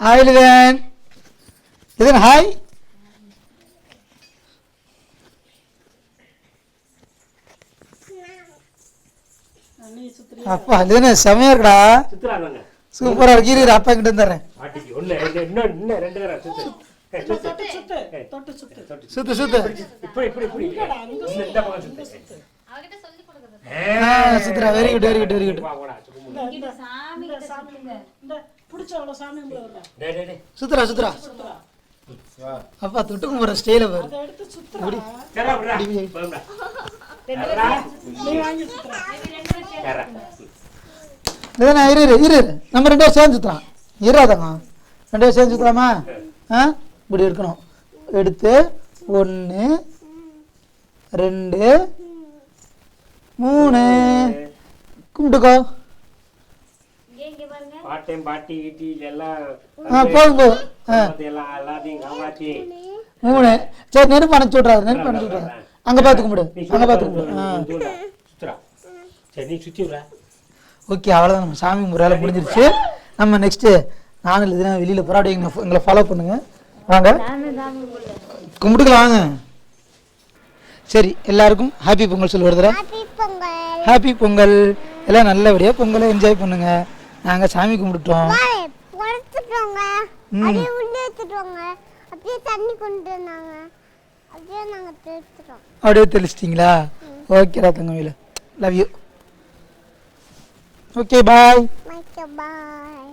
Hi Litton Litton hi? அப்பா லிதன் செமையா இருக்குடா. சூப்பரா இருக்கு. இரு, அப்பா கிட்ட தடவை சுத்து. சுத்து. சுத்துறா. Very good very good very good இந்த சாமி டேய். சுத்துறா சுத்துறா. அப்பா தொட்டு கும்பிட்ற ஸ்டைல பாரு. இரு இரு இரு. நம்ம ரெண்டு பேரும் சேர்ந்து சுத்தலாம் இராதங்க ரெண்டு பேரும் சேர்ந்து சுத்தலாமா ஆ? இப்படி இருக்கணும் எடுத்து ஒன்று ரெண்டு மூணு. கும்பிட்டுக்கோ. பாட்டையும் பாட்டி கீட்டி எல்லாம் ஆ போதும் போதும். எல்லாம் எல்லாத்தையும் காமாத்தி மூணு. சரி நெருப்பு அணைச்சு விட்றாரு நெருப்பு அணைச்சு விட்றாரு அங்கே பார்த்து கும்பிடு அங்கே பார்த்து கும்பிடு. சரி நீ சுத்தி விடுறா. ஓகே அவ்வளோதான் நம்ம சாமி முறையால் முடிஞ்சிருச்சு. நம்ம நெக்ஸ்ட்டு நானும் இதுனா வெளியில் போராடி எங்களை எங்களை ஃபாலோ பண்ணுங்க. வாங்க. கும்பிட்டுக்கலாம் வாங்க. சரி எல்லாருக்கும் ஹாப்பி பொங்கல் சொல்லி தடவை ஹாப்பி பொங்கல். எல்லாம் நல்லபடியாக பொங்கலை என்ஜாய் பண்ணுங்க. நாங்கள் சாமி கும்பிட்டுட்டோம். அப்படியே தண்ணி கொண்டு வந்தாங்க. அப்படியே நாங்க தெளிச்சிட்டோம் அப்படியே தெளிச்சிட்டிங்களா? ஓகேடா Thangavelu. Love you okay bye bye